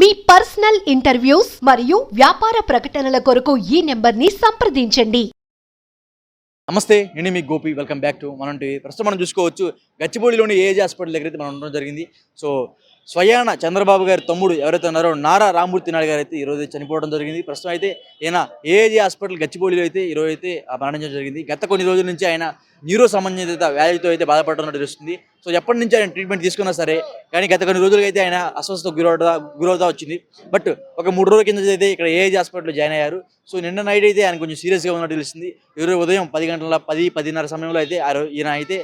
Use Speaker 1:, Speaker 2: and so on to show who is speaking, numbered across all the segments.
Speaker 1: మీ personal interviews మరియు వ్యాపార ప్రకటనల కొరకు ఈ నెంబర్ని సంప్రదించండి.
Speaker 2: నమస్తే నేను మీ Gopi. Welcome back to Manam TV ప్రస్తుతం మనం చూసుకోవచ్చు గచ్చిబౌలిలోని ఏజ్ హాస్పిటల్ దగ్గర అయితే మనం ఉండడం జరిగింది. సో స్వయాన చంద్రబాబు గారి తమ్ముడు ఎవరైతే ఉన్నారో నారా రామూర్తి నాయుడు గారు అయితే ఈరోజు చనిపోవడం జరిగింది. ప్రస్తుతం అయితే ఈయన ఏఏజీ హాస్పిటల్ గచ్చిబౌలిలో అయితే ఈరోజు అయితే ఆ మరణించడం జరిగింది. గత కొన్ని రోజుల నుంచి ఆయన న్యూరో సంబంధిత వ్యాధితో అయితే బాధపడుతున్నట్టు తెలుస్తుంది. సో ఎప్పటి నుంచి ఆయన ట్రీట్మెంట్ తీసుకున్నా సరే కానీ గత కొన్ని రోజులుగా అయితే ఆయన అస్వస్థతకు గురవుతా గురవుతా వచ్చింది. బట్ ఒక మూడు రోజుల కింద అయితే ఇక్కడ ఏఐజీ హాస్పిటల్లో జాయిన్ అయ్యారు. సో నిన్న నైట్ అయితే ఆయన కొంచెం సీరియస్గా ఉన్నట్టు తెలిసింది ఈరోజు ఉదయం పది గంటల పది పదిన్నర సమయంలో అయితే ఈయన అయితే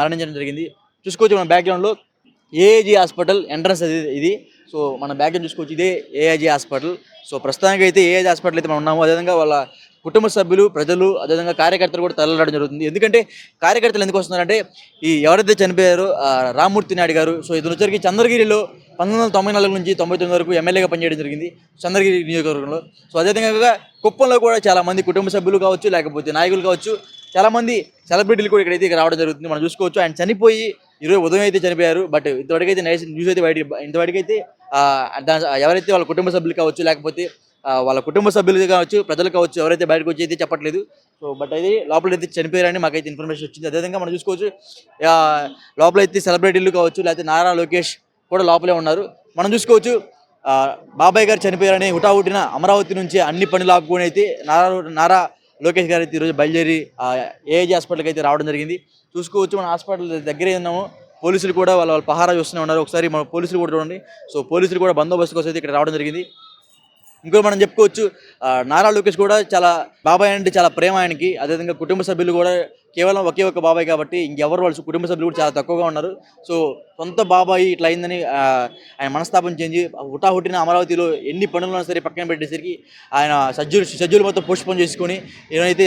Speaker 2: మరణించడం జరిగింది. చూసుకోవచ్చు మన బ్యాక్గ్రౌండ్లో ఏఐజీ హాస్పిటల్ ఎంట్రన్స్ అది ఇది. సో మన బ్యాక్గ్రౌండ్ చూసుకోవచ్చు. ఇదే ఏఐజీ హాస్పిటల్. సో ప్రస్తుతానికి అయితే ఏఐజీ హాస్పిటల్ అయితే మనం ఉన్నాము. అదేవిధంగా వాళ్ళ కుటుంబ సభ్యులు ప్రజలు అదేవిధంగా కార్యకర్తలు కూడా తరలడం జరుగుతుంది. ఎందుకంటే కార్యకర్తలు ఎందుకు వస్తున్నారంటే ఈ ఎవరైతే చనిపోయారో రామ్మూర్తి నాయుడు గారు సో ఇతను వచ్చరికి చంద్రగిరిలో పంతొమ్మిది వందల తొంభై నాలుగు నుంచి తొంభై తొమ్మిది వరకు ఎమ్మెల్యేగా పనిచేయడం జరిగింది చంద్రగిరి నియోజకవర్గంలో. సో అదేవిధంగా కుప్పంలో కూడా చాలా మంది కుటుంబ సభ్యులు కావచ్చు లేకపోతే నాయకులు కావచ్చు చాలా మంది సెలబ్రిటీలు కూడా ఇక్కడైతే ఇక్కడ రావడం జరుగుతుంది. మనం చూసుకోవచ్చు ఆయన చనిపోయి ఈరోజు ఉదయం అయితే చనిపోయారు బట్ ఇంతవరకు అయితే నైస్ న్యూస్ అయితే బయట ఇంతవరకు అయితే ఎవరైతే వాళ్ళ కుటుంబ సభ్యులు కావచ్చు లేకపోతే వాళ్ళ కుటుంబ సభ్యులు కావచ్చు ప్రజలు కావచ్చు ఎవరైతే బయటకు వచ్చి అయితే చెప్పట్లేదు. సో బట్ అయితే లోపల అయితే చనిపోయారని మాకైతే ఇన్ఫర్మేషన్ వచ్చింది. అదేవిధంగా మనం చూసుకోవచ్చు లోపల అయితే సెలబ్రిటీలు కావచ్చు లేకపోతే నారా లోకేష్ కూడా లోపలే ఉన్నారు. మనం చూసుకోవచ్చు బాబాయ్ గారు చనిపోయారని హుటాహుటిన అమరావతి నుంచి అన్ని పనులు ఆపుకొని అయితే నారా నారా లోకేష్ గారు అయితే ఈరోజు బయలుదేరి ఏఏజీ హాస్పిటల్కి అయితే రావడం జరిగింది. చూసుకోవచ్చు మన హాస్పిటల్ దగ్గరే ఉన్నాము. పోలీసులు కూడా వాళ్ళ వాళ్ళ పహారా చూస్తూనే ఉన్నారు. ఒకసారి మన పోలీసులు కూడా చూడండి. సో పోలీసులు కూడా బందోబస్తు కోసం అయితే ఇక్కడ రావడం జరిగింది. ఇంకో మనం చెప్పుకోవచ్చు నారా లోకేష్ కూడా చాలా బాబాయ్ అంటే చాలా ప్రేమ ఆయనకి. అదేవిధంగా కుటుంబ సభ్యులు కూడా కేవలం ఒకే ఒక బాబాయ్ కాబట్టి ఇంకెవరు వాళ్ళు కుటుంబ సభ్యులు కూడా చాలా తక్కువగా ఉన్నారు. సో సొంత బాబాయ్ ఇట్లా అయిందని ఆయన మనస్తాపం చెంది హుటాహుటిన అమరావతిలో ఎన్ని పనులు సరే పక్కన పెట్టేసరికి ఆయన సజ్జులు సజ్జులు మొత్తం పోస్ట్పోన్ చేసుకొని ఈరోజైతే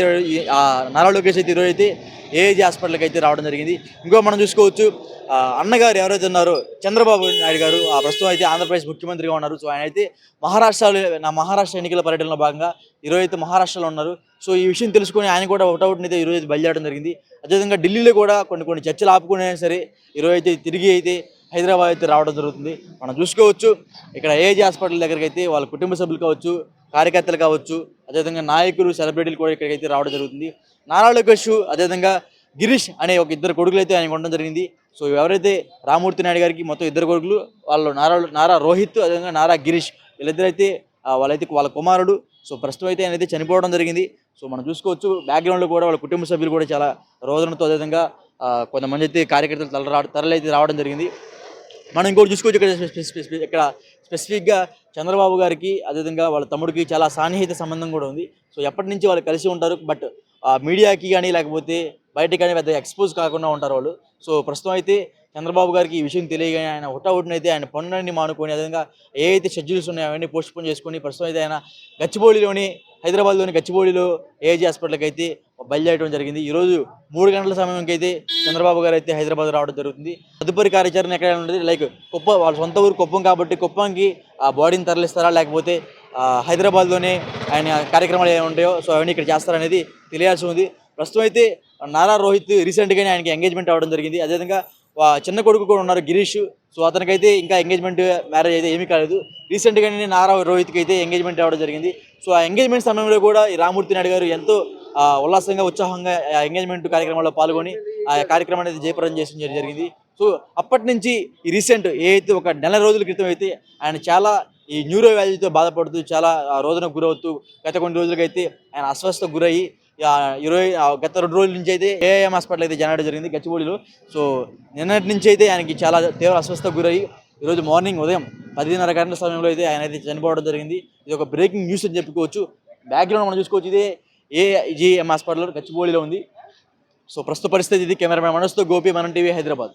Speaker 2: నారా లోకేష్ అయితే ఈరోజైతే ఏఏజీ హాస్పిటల్కి అయితే రావడం జరిగింది. ఇంకో మనం చూసుకోవచ్చు అన్నగారు ఎవరైతే ఉన్నారో చంద్రబాబు నాయుడు గారు ఆ ప్రస్తుతం అయితే ఆంధ్రప్రదేశ్ ముఖ్యమంత్రిగా ఉన్నారు. సో ఆయన అయితే మహారాష్ట్రలో నా మహారాష్ట్ర ఎన్నికల పర్యటనలో భాగంగా ఈరోజు అయితే మహారాష్ట్రలో ఉన్నారు. సో ఈ విషయం తెలుసుకొని ఆయన కూడా ఒకటౌట్ని అయితే ఈరోజు బయలుదేరడం జరిగింది. అదేవిధంగా ఢిల్లీలో కూడా కొన్ని కొన్ని చర్చలు ఆపుకునే సరే ఈరోజు అయితే తిరిగి అయితే హైదరాబాద్ అయితే రావడం జరుగుతుంది. మనం చూసుకోవచ్చు ఇక్కడ ఏజీ హాస్పిటల్ దగ్గరికి అయితే వాళ్ళ కుటుంబ సభ్యులు కావచ్చు కార్యకర్తలు కావచ్చు అదేవిధంగా నాయకులు సెలబ్రిటీలు కూడా ఇక్కడికైతే రావడం జరుగుతుంది. నారా లోకేష్ అదేవిధంగా గిరీష్ అనే ఒక ఇద్దరు కొడుకులు అయితే ఆయనకు ఉండడం జరిగింది. సో ఎవరైతే రామూర్తి నాయుడు గారికి మొత్తం ఇద్దరు కొడుకులు వాళ్ళు నారా నారా రోహిత్ అదేవిధంగా నారా గిరీష్ వీళ్ళిద్దరైతే వాళ్ళైతే వాళ్ళ కుమారుడు. సో ప్రస్తుతం అయితే అనేది చనిపోవడం జరిగింది. సో మనం చూసుకోవచ్చు బ్యాక్గ్రౌండ్లో కూడా వాళ్ళ కుటుంబ సభ్యులు కూడా చాలా రోజులతో అదేవిధంగా కొంతమంది అయితే కార్యకర్తలు తల రా తరలైతే రావడం జరిగింది. మనం ఇంకోటి చూసుకోవచ్చు ఇక్కడ ఇక్కడ స్పెసిఫిక్గా చంద్రబాబు గారికి అదేవిధంగా వాళ్ళ తమ్ముడికి చాలా సాన్నిహిత సంబంధం కూడా ఉంది. సో ఎప్పటి నుంచి వాళ్ళు కలిసి ఉంటారు బట్ మీడియాకి కానీ లేకపోతే బయటకి కానీ పెద్ద ఎక్స్పోజ్ కాకుండా ఉంటారు వాళ్ళు. సో ప్రస్తుతం అయితే చంద్రబాబు గారికి ఈ విషయం తెలియగానే ఆయన హుటాహుటినైతే ఆయన పనులన్నీ మానుకొని అదేవిధంగా ఏ అయితే షెడ్యూల్స్ ఉన్నాయో అవన్నీ పోస్ట్ పోన్ చేసుకొని ప్రస్తుతం అయితే ఆయన గచ్చిబౌలిలోని హైదరాబాద్లోని గచ్చిబౌలిలో ఏజీ హాస్పిటల్కి అయితే బయలుదేరడం జరిగింది. ఈరోజు మూడు గంటల సమయంకి అయితే చంద్రబాబు గారు అయితే హైదరాబాద్ రావడం జరుగుతుంది. తదుపరి కార్యాచరణ ఎక్కడ ఉంటుంది లైక్ కుప్ప వాళ్ళ సొంత ఊరు కుప్పం కాబట్టి కుప్పంకి ఆ బాడీని తరలిస్తారా? లేకపోతే హైదరాబాద్లోనే ఆయన కార్యక్రమాలు ఏమి ఉంటాయో సో అవన్నీ ఇక్కడ చేస్తారనేది తెలియాల్సి ఉంది. ప్రస్తుతం అయితే నారా రోహిత్ రీసెంట్గానే ఆయనకి ఎంగేజ్మెంట్ అవ్వడం జరిగింది. అదేవిధంగా చిన్న కొడుకు కూడా ఉన్నారు గిరీష్. సో అతనికైతే ఇంకా ఎంగేజ్మెంట్ మ్యారేజ్ అయితే ఏమీ కాలేదు. రీసెంట్గానే నారా రోహిత్కి అయితే ఎంగేజ్మెంట్ అవ్వడం జరిగింది. సో ఆ ఎంగేజ్మెంట్ సమయంలో కూడా ఈ రామూర్తి నాయుడు గారు ఎంతో ఉల్లాసంగా ఉత్సాహంగా ఆ ఎంగేజ్మెంట్ కార్యక్రమంలో పాల్గొని ఆ కార్యక్రమం అనేది జయప్రదం చేసిన జరిగింది. సో అప్పటి నుంచి ఈ రీసెంట్ ఏదైతే ఒక నెల రోజుల క్రితం అయితే ఆయన చాలా ఈ న్యూరో వ్యాధితో బాధపడుతూ చాలా రోజున గురవుతూ గత కొన్ని రోజులకైతే ఆయన అస్వస్థకు గురయ్యి ఇరవై గత రెండు రోజుల నుంచి అయితే ఏఎం హాస్పిటల్ అయితే జనరేట్ జరిగింది గచ్చిబౌలిలో. సో నిన్నటి నుంచి అయితే ఆయనకి చాలా తీవ్ర అస్వస్థకు గురయ్యి ఈరోజు మార్నింగ్ ఉదయం పదిన్నర గంటల సమయంలో అయితే ఆయన అయితే చనిపోవడం జరిగింది. ఇది ఒక బ్రేకింగ్ న్యూస్ అని చెప్పుకోవచ్చు. బ్యాక్గ్రౌండ్ మనం చూసుకోవచ్చు. ఇదే ఏజీఎం హాస్పిటల్ గచ్చిబౌలిలో ఉంది. సో ప్రస్తుత పరిస్థితి ఇది. కెమెరామెన్ మనసుతో గోపి మనం టీవీ హైదరాబాద్.